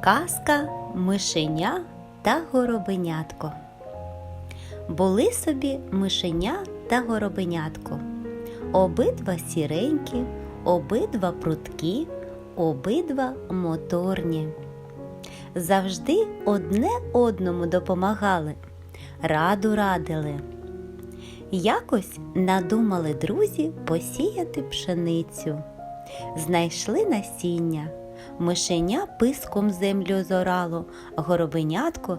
Казка Мишеня та горобенятко. Були собі мишеня та горобенятко. Обидва сіренькі, обидва прудкі, обидва моторні. Завжди одне одному допомагали, раду радили. Якось надумали друзі посіяти пшеницю. Знайшли насіння. Мишеня писком землю зорало, горобенятко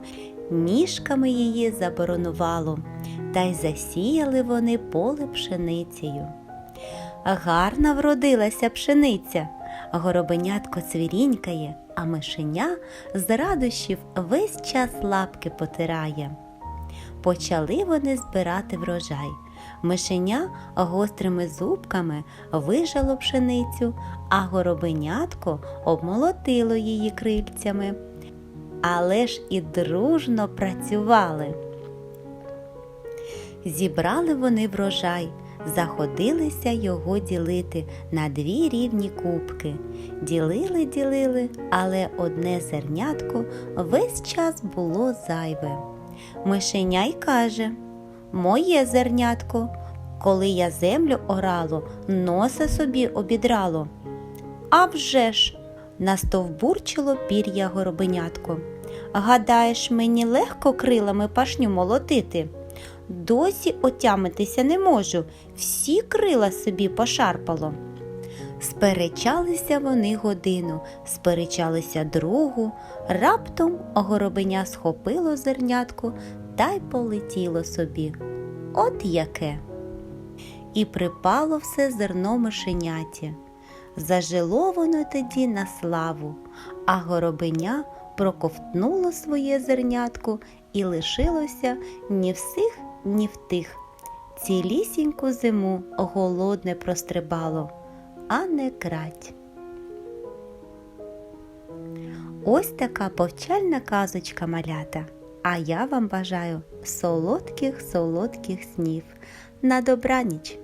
ніжками її заборонувало, та й засіяли вони поле пшеницею. Гарна вродилася пшениця, горобенятко цвірінькає, а мишеня з радощів весь час лапки потирає. Почали вони збирати врожай. Мишеня гострими зубками вижало пшеницю, а горобенятко обмолотило її крильцями. Але ж і дружно працювали. Зібрали вони врожай, заходилися його ділити на дві рівні кубки. Ділили, ділили, але одне зернятко весь час було зайве. Мишеня й каже Моє зернятко, коли я землю орало, носа собі обідрало. А вже ж, настовбурчило пір'я горобенятко. Гадаєш, мені легко крилами пашню молотити? Досі отямитися не можу, всі крила собі пошарпало. Сперечалися вони годину, сперечалися другу, раптом горобеня схопило зернятко та й полетіло собі. От яке. І припало все зерно мишеняті. Зажило воно тоді на славу, а горобеня проковтнуло своє зернятко і лишилося ні всіх, ні в тих. Цілісіньку зиму голодне прострибало, а не крать. Ось така повчальна казочка малята. А я вам бажаю солодких солодких снів. На добраніч!